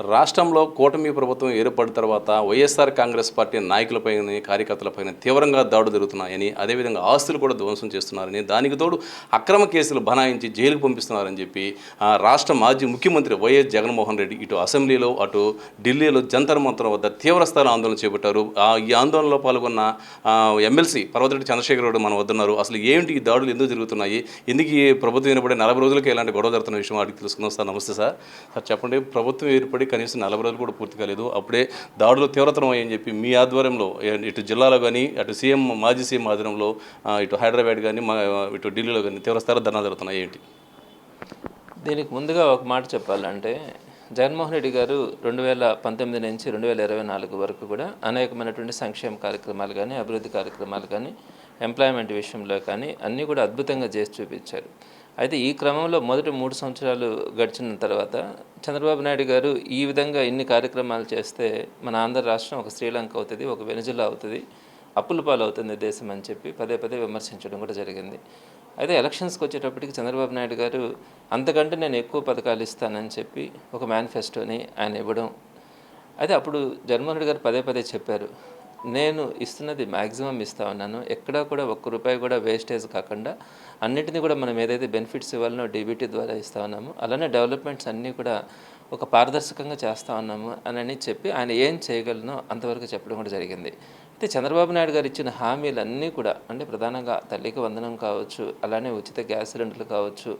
రాష్ట్రంలో కూటమి ప్రభుత్వం ఏర్పడిన తర్వాత వైఎస్ఆర్ కాంగ్రెస్ పార్టీ నాయకులపైన కార్యకర్తలపైన తీవ్రంగా దాడులు జరుగుతున్నాయని అదేవిధంగా ఆస్తులు కూడా ధ్వంసం చేస్తున్నారని దానికి తోడు అక్రమ కేసులు బనాయించి జైలుకు పంపిస్తున్నారని చెప్పి ఆ, రాష్ట్ర మాజీ ముఖ్యమంత్రి వైఎస్ జగన్మోహన్ రెడ్డి ఇటు అసెంబ్లీలో అటు ఢిల్లీలో జంతర్ మంతర్ వద్ద తీవ్రస్థాయి ఆందోళన చేపట్టారు. ఈ ఆందోళనలో పాల్గొన్న ఎమ్మెల్సీ పర్వతిరెడ్డి చంద్రశేఖర్ రెడ్డి మన వద్దన్నారు అసలు ఏంటి ఈ దాడులు ఎందుకు జరుగుతున్నాయి? ఎందుకు ఈ ప్రభుత్వం ఏర్పడి నలభై రోజులకి ఎలాంటి గొడవ జరుగుతున్న విషయం అడిగి తెలుసుకుందాం సార్. నమస్తే సార్. సార్ చెప్పండి. ప్రభుత్వం ఏర్పడి కనీసం నలభై రోజులు కూడా పూర్తి కాలేదు. అప్పుడే దాడులు తీవ్రతరం అయ్యని చెప్పి మీ ఆధ్వర్యంలో ఇటు జిల్లాలో కానీ అటు సీఎం మాజీ సీఎం ఆధ్వర్యంలో ఇటు హైదరాబాద్ కానీ ఇటు ఢిల్లీలో కానీ తీవ్రస్థాయిలో ధర్నా జరుగుతున్నాయి. ఏంటి? దీనికి ముందుగా ఒక మాట చెప్పాలంటే జగన్మోహన్ రెడ్డి గారు రెండు వేల పంతొమ్మిది నుంచి రెండు వేల ఇరవై నాలుగు వరకు కూడా అనేకమైనటువంటి సంక్షేమ కార్యక్రమాలు కానీ అభివృద్ధి కార్యక్రమాలు కానీ ఎంప్లాయ్మెంట్ విషయంలో కానీ అన్నీ కూడా అద్భుతంగా చేసి చూపించారు. అయితే ఈ క్రమంలో మొదటి మూడు సంవత్సరాలు గడిచిన తర్వాత చంద్రబాబు నాయుడు గారు ఈ విధంగా ఇన్ని కార్యక్రమాలు చేస్తే మన ఆంధ్ర రాష్ట్రం ఒక శ్రీలంక అవుతుంది ఒక వెనుజులా అవుతుంది అప్పుల పాలవుతుంది దేశం అని చెప్పి పదే పదే విమర్శించడం కూడా జరిగింది. అయితే ఎలక్షన్స్కి వచ్చేటప్పటికి చంద్రబాబు నాయుడు గారు అంతకంటే నేను ఎక్కువ పథకాలు ఇస్తానని చెప్పి ఒక మేనిఫెస్టోని ఆయన ఇవ్వడం. అయితే అప్పుడు జగన్మోహన్ రెడ్డి గారు పదే పదే చెప్పారు. నేను ఇస్తున్నది మ్యాక్సిమం ఇస్తా ఉన్నాను ఎక్కడా కూడా ఒక్క రూపాయి కూడా వేస్టేజ్ కాకుండా అన్నిటినీ కూడా మనం ఏదైతే బెనిఫిట్స్ ఇవ్వాలనో డీబీటీ ద్వారా ఇస్తా ఉన్నాము అలానే డెవలప్మెంట్స్ అన్నీ కూడా ఒక పారదర్శకంగా చేస్తూ ఉన్నాము అని చెప్పి ఆయన ఏం చేయగలనో అంతవరకు చెప్పడం కూడా జరిగింది. అయితే చంద్రబాబు నాయుడు గారు ఇచ్చిన హామీలన్నీ కూడా అంటే ప్రధానంగా తల్లికి వందనం కావచ్చు అలానే ఉచిత గ్యాస్ సిలిండర్లు కావచ్చు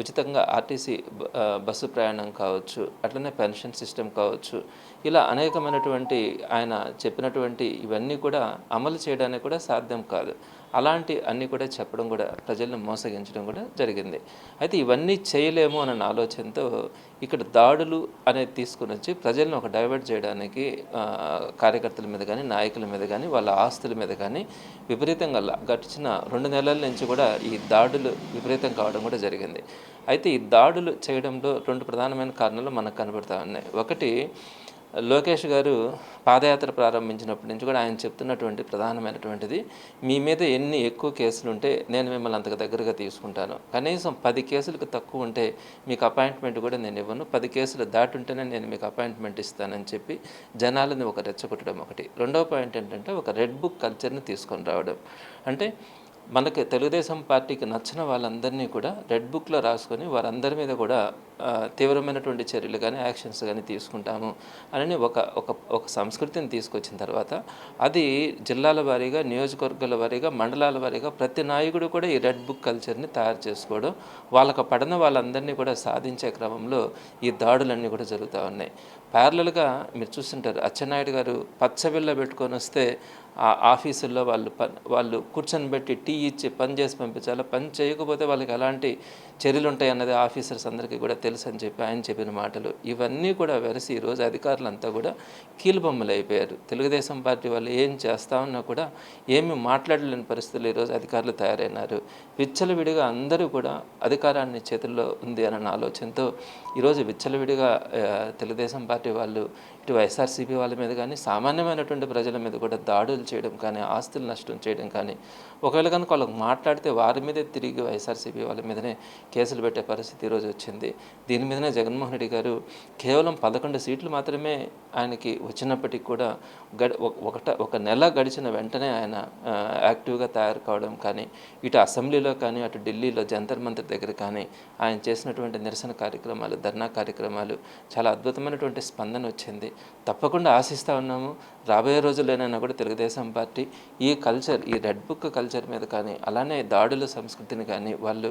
ఉచితంగా ఆర్టీసీ బస్సు ప్రయాణం కావచ్చు అట్లనే పెన్షన్ సిస్టమ్ కావచ్చు ఇలా అనేకమైనటువంటి ఆయన చెప్పినటువంటి ఇవన్నీ కూడా అమలు చేయడానికి కూడా సాధ్యం కాదు. అలాంటి అన్నీ కూడా చెప్పడం కూడా ప్రజలను మోసగించడం కూడా జరిగింది. అయితే ఇవన్నీ చేయలేము అన్న ఆలోచనతో ఇక్కడ దాడులు అనేది తీసుకుని వచ్చి ప్రజలను ఒక డైవర్ట్ చేయడానికి కార్యకర్తల మీద కానీ నాయకుల మీద కానీ వాళ్ళ ఆస్తుల మీద కానీ విపరీతంగా గడిచిన రెండు నెలల నుంచి కూడా ఈ దాడులు విపరీతం కావడం కూడా జరిగింది. అయితే ఈ దాడులు చేయడంలో రెండు ప్రధానమైన కారణాలు మనకు కనబడతా ఉన్నాయి. ఒకటి లోకేష్ గారు పాదయాత్ర ప్రారంభించినప్పటి నుంచి కూడా ఆయన చెప్తున్నటువంటి ప్రధానమైనటువంటిది మీ మీద ఎన్ని ఎక్కువ కేసులు ఉంటే నేను మిమ్మల్ని అంతకు దగ్గరగా తీసుకుంటాను. కనీసం పది కేసులకు తక్కువ ఉంటే మీకు అపాయింట్మెంట్ కూడా నేను ఇవ్వను. పది కేసులు దాటుంటేనే నేను మీకు అపాయింట్మెంట్ ఇస్తానని చెప్పి జనాలని ఒక రెచ్చగొట్టడం ఒకటి. రెండవ పాయింట్ ఏంటంటే ఒక రెడ్ బుక్ కల్చర్ని తీసుకొని రావడం. అంటే మనకి తెలుగుదేశం పార్టీకి నచ్చిన వాళ్ళందరినీ కూడా రెడ్ బుక్లో రాసుకొని వారందరి మీద కూడా తీవ్రమైనటువంటి చర్యలు కానీ యాక్షన్స్ కానీ తీసుకుంటాము అని ఒక ఒక ఒక సంస్కృతిని తీసుకొచ్చిన తర్వాత అది జిల్లాల వారీగా నియోజకవర్గాల వారీగా మండలాల వారీగా ప్రతి నాయకుడు కూడా ఈ రెడ్ బుక్ కల్చర్ని తయారు చేసుకోవడం వాళ్ళకు పడిన వాళ్ళందరినీ కూడా సాధించే క్రమంలో ఈ దాడులన్నీ కూడా జరుగుతూ ఉన్నాయి. ప్యారలల్గా మీరు చూస్తుంటారు అచ్చెన్నాయుడు గారు పచ్చబిల్ల పెట్టుకొని వస్తే ఆ ఆఫీసుల్లో వాళ్ళు పని వాళ్ళు కూర్చొని పెట్టి టీ ఇచ్చి పని చేసి పంపించాలి? పని చేయకపోతే వాళ్ళకి ఎలాంటి చర్యలు ఉంటాయి అన్నది ఆఫీసర్స్ అందరికీ కూడా తెలుసు అని చెప్పి ఆయన చెప్పిన మాటలు. ఇవన్నీ కూడా వెరసి ఈరోజు అధికారులంతా కూడా కీలుబొమ్మలు అయిపోయారు తెలుగుదేశం పార్టీ వాళ్ళు ఏం చేస్తా ఉన్నా కూడా ఏమి మాట్లాడలేని పరిస్థితులు ఈరోజు అధికారులు తయారైనారు. విచ్చలవిడిగా అందరూ కూడా అధికారాన్ని చేతుల్లో ఉంది అన్న ఆలోచనతో ఈరోజు విచ్చలవిడిగా తెలుగుదేశం పార్టీ వాళ్ళు ఇటు వైఎస్ఆర్సీపీ వాళ్ళ మీద కానీ సామాన్యమైనటువంటి ప్రజల మీద కూడా దాడులు చేయడం కానీ ఆస్తులు నష్టం చేయడం కానీ ఒకవేళ కనుక వాళ్ళకి మాట్లాడితే వారి మీదే తిరిగి వైఎస్ఆర్సీపీ వాళ్ళ మీదనే కేసులు పెట్టే పరిస్థితి ఈరోజు వచ్చింది. దీని మీదనే జగన్మోహన్ రెడ్డి గారు కేవలం పదకొండు సీట్లు మాత్రమే ఆయనకి వచ్చినప్పటికీ కూడా గడి ఒక- ఒకట ఒక నెల గడిచిన వెంటనే ఆయన యాక్టివ్గా తయారు కావడం కానీ ఇటు అసెంబ్లీలో కానీ అటు ఢిల్లీలో జంతర్ మంతర్ దగ్గర కానీ ఆయన చేసినటువంటి నిరసన కార్యక్రమాలు ధర్నా కార్యక్రమాలు చాలా అద్భుతమైనటువంటి స్పందన వచ్చింది. తప్పకుండా ఆశిస్తూ ఉన్నాము. రాబోయే రోజుల్లోనైనా కూడా తెలుగుదేశం పార్టీ ఈ కల్చర్ ఈ రెడ్ బుక్ కల్చర్ మీద కానీ అలానే దాడుల సంస్కృతిని కానీ వాళ్ళు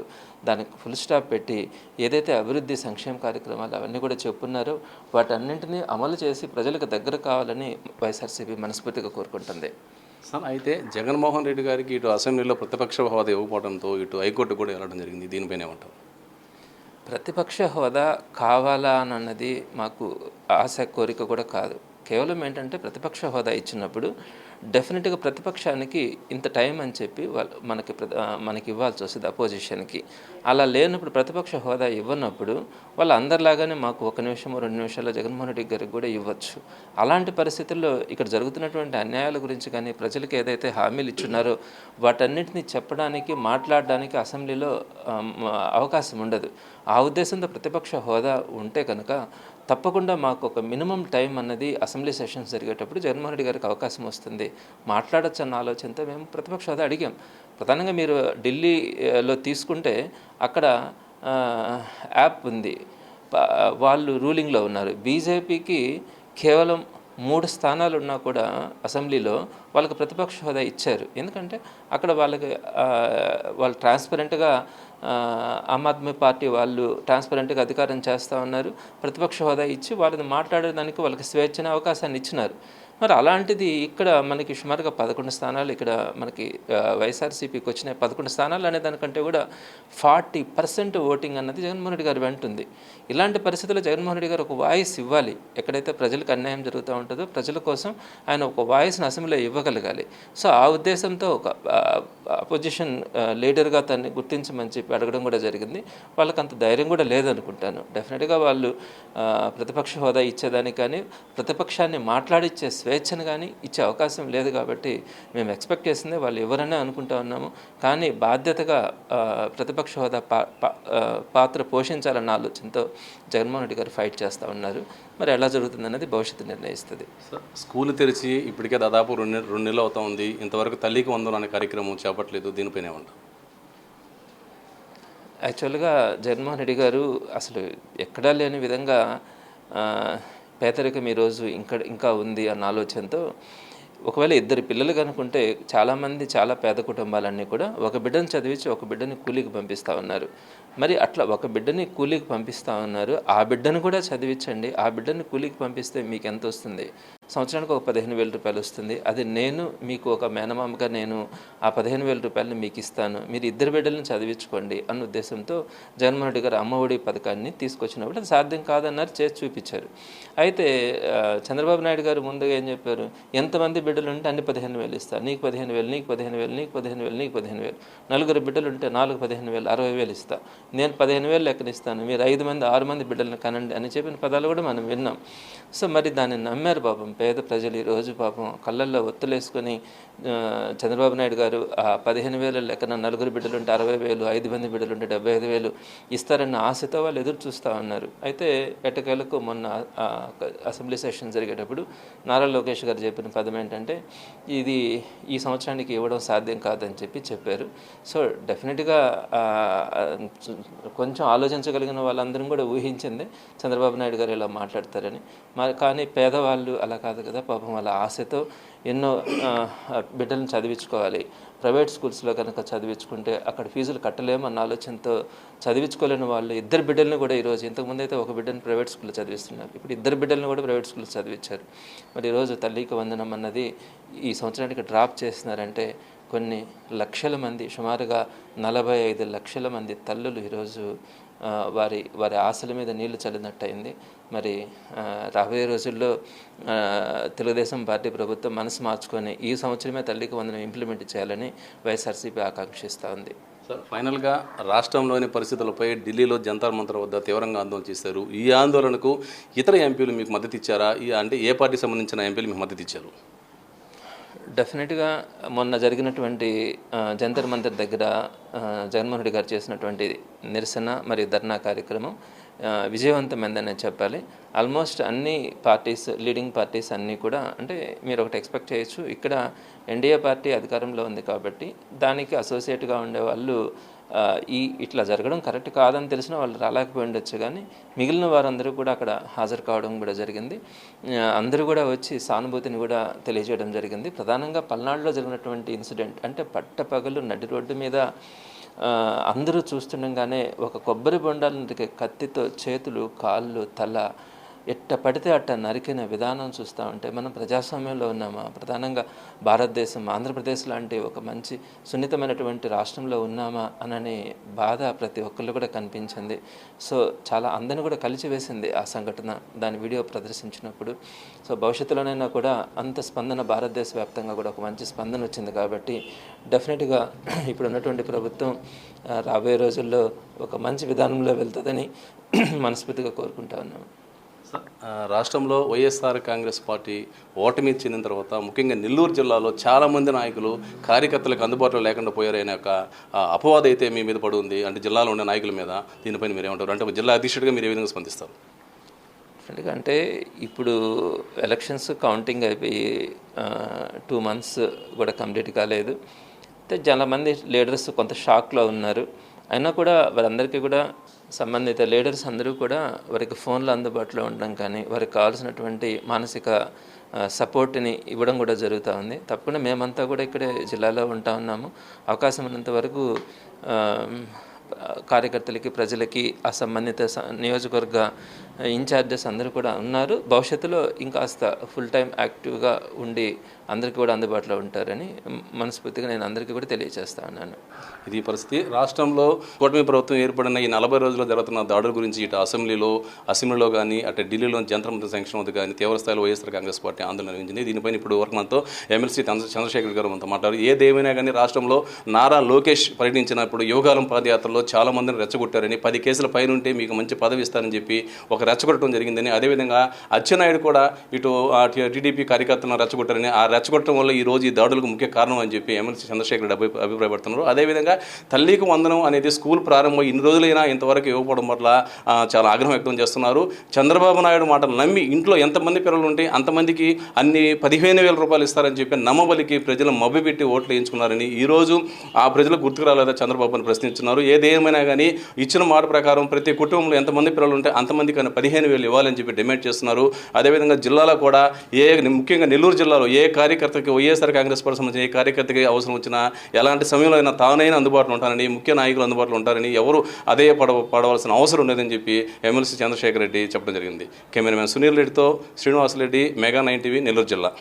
దానికి ఫుల్ స్టాప్ పెట్టి ఏదైతే అభివృద్ధి సంక్షేమ కార్యక్రమాలు అవన్నీ కూడా చెప్పున్నారో వాటన్నింటినీ అమలు చేసి ప్రజలకు దగ్గర కావాలని వైఎస్ఆర్సీపీ మనస్ఫూర్తిగా కోరుకుంటుంది. సార్ అయితే జగన్మోహన్ రెడ్డి గారికి ఇటు అసెంబ్లీలో ప్రతిపక్ష హోదా ఇవ్వకపోవడంతో ఇటు హైకోర్టు కూడా వెళ్ళడం జరిగింది. దీనిపైన ఏమంటారు? ప్రతిపక్ష హోదా కావాలా అని అన్నది మాకు ఆశ కోరిక కూడా కాదు. కేవలం ఏంటంటే ప్రతిపక్ష హోదా ఇచ్చినప్పుడు డెఫినెట్గా ప్రతిపక్షానికి ఇంత టైం అని చెప్పి వాళ్ళు మనకి ప్ర- మనకి ఇవ్వాల్సి వస్తుంది అపోజిషన్కి. అలా లేనప్పుడు ప్రతిపక్ష హోదా ఇవ్వనప్పుడు వాళ్ళు అందరిలాగానే మాకు ఒక నిమిషం రెండు నిమిషాల్లో జగన్మోహన్ రెడ్డి గారికి కూడా ఇవ్వచ్చు. అలాంటి పరిస్థితుల్లో ఇక్కడ జరుగుతున్నటువంటి అన్యాయాల గురించి కానీ ప్రజలకు ఏదైతే హామీలు ఇచ్చున్నారో వాటన్నిటిని చెప్పడానికి మాట్లాడడానికి అసెంబ్లీలో అవకాశం ఉండదు. ఆ ఉద్దేశంతో ప్రతిపక్ష హోదా ఉంటే కనుక తప్పకుండా మాకు ఒక మినిమం టైం అన్నది అసెంబ్లీ సెషన్స్ జరిగేటప్పుడు జగన్మోహన్ రెడ్డి గారికి అవకాశం వస్తుంది. మాట్లాడొచ్చు అన్న ఆలోచనతో మేము ప్రతిపక్ష హోదా అడిగాం. ప్రధానంగా మీరు ఢిల్లీలో తీసుకుంటే అక్కడ యాప్ ఉంది. వాళ్ళు రూలింగ్లో ఉన్నారు. బీజేపీకి కేవలం మూడు స్థానాలు ఉన్నా కూడా అసెంబ్లీలో వాళ్ళకి ప్రతిపక్ష హోదా ఇచ్చారు. ఎందుకంటే అక్కడ వాళ్ళకి వాళ్ళు ట్రాన్స్పరెంట్గా ఆమ్ ఆద్మీ పార్టీ వాళ్ళు ట్రాన్స్పరెంట్గా అధికారం చేస్తూ ఉన్నారు. ప్రతిపక్ష హోదా ఇచ్చి వాళ్ళని మాట్లాడడానికి వాళ్ళకి స్వేచ్ఛన అవకాశాన్ని ఇచ్చినారు. మరి అలాంటిది ఇక్కడ మనకి సుమారుగా పదకొండు స్థానాలు ఇక్కడ మనకి వైఎస్ఆర్సీపీకి వచ్చినాయి పదకొండు స్థానాలు అనే దానికంటే కూడా ఫార్టీ పర్సెంట్ ఓటింగ్ అన్నది జగన్మోహన్ రెడ్డి గారు వెంటుంది ఇలాంటి పరిస్థితుల్లో జగన్మోహన్ రెడ్డి గారు ఒక వాయిస్ ఇవ్వాలి. ఎక్కడైతే ప్రజలకు అన్యాయం జరుగుతూ ఉంటుందో ప్రజల కోసం ఆయన ఒక వాయిస్ని అసెంబ్లీలో ఇవ్వగలగాలి. సో ఆ ఉద్దేశంతో ఒక అపోజిషన్ లీడర్గా తన్ని గుర్తించమని చెప్పి అడగడం కూడా జరిగింది. వాళ్ళకి అంత ధైర్యం కూడా లేదనుకుంటాను. డెఫినెట్గా వాళ్ళు ప్రతిపక్ష హోదా ఇచ్చేదానికి కానీ ప్రతిపక్షాన్ని మాట్లాడిచ్చేసి స్వేచ్ఛను కానీ ఇచ్చే అవకాశం లేదు కాబట్టి మేము ఎక్స్పెక్ట్ చేసిందే వాళ్ళు ఎవరన్నా అనుకుంటా ఉన్నాము. కానీ బాధ్యతగా ప్రతిపక్ష హోదా పాత్ర పోషించాలన్న ఆలోచనతో జగన్మోహన్ రెడ్డి గారు ఫైట్ చేస్తూ ఉన్నారు. మరి ఎలా జరుగుతుంది అన్నది భవిష్యత్తు నిర్ణయిస్తుంది. సార్ స్కూల్ తెరిచి ఇప్పటికే దాదాపు రెండు రెండు నెలలు అవుతా ఉంది. ఇంతవరకు తల్లికి వందనం అనే కార్యక్రమం చేపట్టలేదు. దీనిపైనే ఉంటాం యాక్చువల్గా జగన్మోహన్ రెడ్డి గారు అసలు ఎక్కడా లేని విధంగా పేదరికం ఈరోజు ఇంకా ఇంకా ఉంది అన్న ఆలోచనతో ఒకవేళ ఇద్దరు పిల్లలు కనుకుంటే చాలామంది చాలా పేద కుటుంబాలన్నీ కూడా ఒక బిడ్డను చదివించి ఒక బిడ్డని కూలీకి పంపిస్తూ ఉన్నారు. మరి అట్లా ఒక బిడ్డని కూలీకి పంపిస్తూ ఉన్నారు. ఆ బిడ్డను కూడా చదివించండి. ఆ బిడ్డని కూలీకి పంపిస్తే మీకు ఎంత వస్తుంది? సంవత్సరానికి ఒక పదిహేను వేల రూపాయలు వస్తుంది. అది నేను మీకు ఒక మేనమామగా నేను ఆ పదిహేను వేల రూపాయలని మీకు ఇస్తాను. మీరు ఇద్దరు బిడ్డలను చదివించుకోండి అన్న ఉద్దేశంతో జగన్మోహన్ రెడ్డి గారు అమ్మఒడి పథకాన్ని తీసుకొచ్చినప్పుడు అది సాధ్యం కాదన్నారు చేసి చూపించారు. అయితే చంద్రబాబు నాయుడు గారు ముందుగా ఏం చెప్పారు? ఎంతమంది బిడ్డలు ఉంటే అన్ని పదిహేను వేలు ఇస్తారు నీకు పదిహేను వేలు నీకు పదిహేను వేలు నీకు పదిహేను వేలు నీకు పదిహేను వేలు. నలుగురు బిడ్డలు ఉంటే నాలుగు పదిహేను వేలు అరవై వేలు ఇస్తా. నేను పదిహేను వేలు లెక్కనిస్తాను మీరు ఐదు మంది ఆరు మంది బిడ్డలను కనండి అని చెప్పిన పదాలు కూడా మనం విన్నాం. సో మరి దాన్ని నమ్మారు పాపం. పేద ప్రజలు ఈరోజు పాపం కళ్ళల్లో ఒత్తులేసుకొని చంద్రబాబు నాయుడు గారు ఆ పదిహేను వేల లెక్కన నలుగురు బిడ్డలు ఉంటే అరవై వేలు ఐదు మంది బిడ్డలు ఉంటే డెబ్బై ఐదు వేలు ఇస్తారన్న ఆశతో వాళ్ళు ఎదురు చూస్తూ ఉన్నారు. అయితే ఎట్టకేలకు మొన్న అసెంబ్లీ సెషన్ జరిగేటప్పుడు నారా లోకేష్ గారు చెప్పిన పదం ఏంటంటే ఇది ఈ సంవత్సరానికి ఇవ్వడం సాధ్యం కాదని చెప్పి చెప్పారు. సో డెఫినెట్గా కొంచెం ఆలోచించగలిగిన వాళ్ళందరం కూడా ఊహించింది చంద్రబాబు నాయుడు గారు ఇలా మాట్లాడతారని. మరి కానీ పేదవాళ్ళు అలా కాదు కదా పాపం వాళ్ళ ఆశతో ఎన్నో బిడ్డలను చదివించుకోవాలి. ప్రైవేట్ స్కూల్స్లో కనుక చదివించుకుంటే అక్కడ ఫీజులు కట్టలేమన్న ఆలోచనతో చదివించుకోలేని వాళ్ళు ఇద్దరు బిడ్డలను కూడా ఈరోజు ఇంతకుముందు అయితే ఒక బిడ్డను ప్రైవేట్ స్కూల్లో చదివిస్తున్నారు. ఇప్పుడు ఇద్దరు బిడ్డలను కూడా ప్రైవేట్ స్కూల్లో చదివించారు. మరి ఈరోజు తల్లికి వందనం అన్నది ఈ సంవత్సరానికి డ్రాప్ చేస్తున్నారంటే కొన్ని లక్షల మంది సుమారుగా నలభై ఐదు లక్షల మంది తల్లులు ఈరోజు వారి వారి ఆశల మీద నీళ్ళు చల్లినట్టయింది. మరి రాబోయే రోజుల్లో తెలుగుదేశం పార్టీ ప్రభుత్వం మనసు మార్చుకొని ఈ సంవత్సరమే తల్లికి వందనం ఇంప్లిమెంట్ చేయాలని వైఎస్ఆర్సీపీ ఆకాంక్షిస్తూ ఉంది. సార్ ఫైనల్గా రాష్ట్రంలోని పరిస్థితులపై ఢిల్లీలో జంతర్ మంత్ర వద్ద తీవ్రంగా ఆందోళన చేశారు. ఈ ఆందోళనకు ఇతర ఎంపీలు మీకు మద్దతు ఇచ్చారా? అంటే ఏ పార్టీ సంబంధించిన ఎంపీలు మీకు మద్దతు ఇచ్చారు? డెఫినెట్గా మొన్న జరిగినటువంటి జంతర్ మందిర్ దగ్గర జగన్మోహన్ రెడ్డి గారు చేసినటువంటి నిరసన మరియు ధర్నా కార్యక్రమం ఆ, విజయవంతమైందనే చెప్పాలి. ఆల్మోస్ట్ అన్ని పార్టీస్ లీడింగ్ పార్టీస్ అన్నీ కూడా అంటే మీరు ఒకటి ఎక్స్పెక్ట్ చేయొచ్చు ఇక్కడ ఎన్డీఏ పార్టీ అధికారంలో ఉంది కాబట్టి దానికి అసోసియేట్గా ఉండే వాళ్ళు ఈ ఇట్లా జరగడం కరెక్ట్ కాదని తెలిసిన వాళ్ళు రాలేకపోయి ఉండొచ్చు కానీ మిగిలిన వారందరూ కూడా అక్కడ హాజరు కావడం కూడా జరిగింది. అందరూ కూడా వచ్చి సానుభూతిని కూడా తెలియజేయడం జరిగింది. ప్రధానంగా పల్నాడులో జరిగినటువంటి ఇన్సిడెంట్ అంటే పట్టపగలు నడి రోడ్డు మీద అందరూ చూస్తుండగానే ఒక కొబ్బరి బొండాలకి కత్తితో చేతులు కాళ్ళు తల ఎట్ట పడితే అట్ట నరికిన విధానం చూస్తూ ఉంటే మనం ప్రజాస్వామ్యంలో ఉన్నామా? ప్రధానంగా భారతదేశం ఆంధ్రప్రదేశ్ లాంటి ఒక మంచి సున్నితమైనటువంటి రాష్ట్రంలో ఉన్నామా? అనని బాధ ప్రతి ఒక్కళ్ళు కూడా కనిపించింది. సో చాలా అందరిని కూడా కలిచివేసింది ఆ సంఘటన. దాని వీడియో ప్రదర్శించినప్పుడు. సో భవిష్యత్తులోనైనా కూడా అంత స్పందన భారతదేశ వ్యాప్తంగా కూడా ఒక మంచి స్పందన వచ్చింది కాబట్టి డెఫినెట్గా ఇప్పుడు ఉన్నటువంటి ప్రభుత్వం రాబోయే రోజుల్లో ఒక మంచి విధానంలో వెళ్తుందని మనస్ఫూర్తిగా కోరుకుంటా ఉన్నాము. రాష్ట్రంలో వైఎస్ఆర్ కాంగ్రెస్ పార్టీ ఓటమి చెందిన తర్వాత ముఖ్యంగా నెల్లూరు జిల్లాలో చాలామంది నాయకులు కార్యకర్తలకు అందుబాటులో లేకుండా పోయారనే ఒక అపవాదం అయితే మీ మీద పడి ఉంది. అంటే జిల్లాలో ఉండే నాయకుల మీద దీనిపైన మీరేమంటారు అంటే జిల్లా అధ్యక్షుడిగా మీరు ఏ విధంగా స్పందిస్తారు? అంటే ఇప్పుడు ఎలక్షన్స్ కౌంటింగ్ అయిపోయి టూ మంత్స్ కూడా కంప్లీట్ కాలేదు. అయితే చాలామంది లీడర్స్ కొంత షాక్లో ఉన్నారు. అయినా కూడా వారందరికీ కూడా సంబంధిత లీడర్స్ అందరూ కూడా వారికి ఫోన్లు అందుబాటులో ఉండడం కానీ వారికి కావాల్సినటువంటి మానసిక సపోర్ట్ని ఇవ్వడం కూడా జరుగుతూ ఉంది. తప్పకుండా మేమంతా కూడా ఇక్కడే జిల్లాలో ఉంటా ఉన్నాము. అవకాశం ఉన్నంత వరకు కార్యకర్తలకి ప్రజలకి ఆ సంబంధిత స- నియోజకవర్గ ఇన్ఛార్జెస్ అందరూ కూడా ఉన్నారు. భవిష్యత్తులో ఇంకాస్త ఫుల్ టైం యాక్టివ్గా ఉండి అందరికీ కూడా అందుబాటులో ఉంటారని మనస్ఫూర్తిగా నేను అందరికీ కూడా తెలియజేస్తా ఉన్నాను. ఇది పరిస్థితి. రాష్ట్రంలో కూటమి ప్రభుత్వం ఏర్పడిన ఈ నలభై రోజుల్లో జరుగుతున్న దాడుల గురించి ఇటు అసెంబ్లీలో అసెంబ్లీలో కానీ అటు ఢిల్లీలో జంతర్ మంత్రి సంక్షేమ వద్ద కానీ తీవ్రస్థాయిలో వైఎస్ఆర్ కాంగ్రెస్ పార్టీ ఆందోళన నిర్వహించింది. దీనిపైన ఇప్పుడు వరకు మనతో ఎమ్మెల్సీ చంద్రశేఖర్ గారు మనతో మాట్లాడారు. ఏదేమైనా కానీ రాష్ట్రంలో నారా లోకేష్ పర్యటించినప్పుడు యోగాలం పాదయాత్రలో చాలా మందిని రెచ్చగొట్టారని పది కేసుల పైన ఉంటే మీకు మంచి పదవి ఇస్తారని చెప్పి ఒక రెచ్చగొట్టడం జరిగిందని. అదేవిధంగా అచ్చెన్నాయుడు కూడా ఇటు టీడీపీ కార్యకర్తలను రెచ్చగొట్టారని. ఆ రెచ్చగొట్టడం వల్ల ఈ రోజు ఈ దాడులకు ముఖ్య కారణం అని చెప్పి ఎమ్మెల్సీ చంద్రశేఖర్ అభి అభిప్రాయపడుతున్నారు. అదేవిధంగా తల్లికి వందనం అనేది స్కూల్ ప్రారంభం ఇన్ని రోజులైనా ఇంతవరకు ఇవ్వకపోవడం పట్ల చాలా ఆగ్రహం వ్యక్తం చేస్తున్నారు. చంద్రబాబు నాయుడు మాటలు నమ్మి ఇంట్లో ఎంతమంది పిల్లలు ఉంటే అంతమందికి అన్ని పదిహేను వేల రూపాయలు ఇస్తారని చెప్పి నమ్మబలికి ప్రజలు మభ్యపెట్టి ఓట్లు వేయించుకున్నారని ఈ రోజు ఆ ప్రజలకు గుర్తుకు రాలేదా చంద్రబాబు అని ప్రశ్నించున్నారు ఏదేమైనా కానీ ఇచ్చిన మాట ప్రకారం ప్రతి కుటుంబంలో ఎంతమంది పిల్లలు ఉంటే అంతమందికి కానీ పదిహేను వేలు ఇవ్వాలని చెప్పి డిమాండ్ చేస్తున్నారు. అదేవిధంగా జిల్లాలో కూడా ఏ ముఖ్యంగా నెల్లూరు జిల్లాలో ఏ కార్యకర్తకి వైఎస్ఆర్ కాంగ్రెస్ పార్టీ సంబంధించిన ఏ కార్యకర్తకి అవసరం వచ్చినా ఎలాంటి సమయంలో అయినా తానైనా అందుబాటులో ఉంటానని ముఖ్య నాయకులు అందుబాటులో ఉంటారని ఎవరు అదే పడ పడవలసిన అవసరం ఉండదని చెప్పి ఎమ్మెల్సీ చంద్రశేఖర్ రెడ్డి చెప్పడం జరిగింది. కెమెరామెన్ సునీల్ రెడ్డితో Srinivasa Reddy mega nine TV Nellore జిల్లా.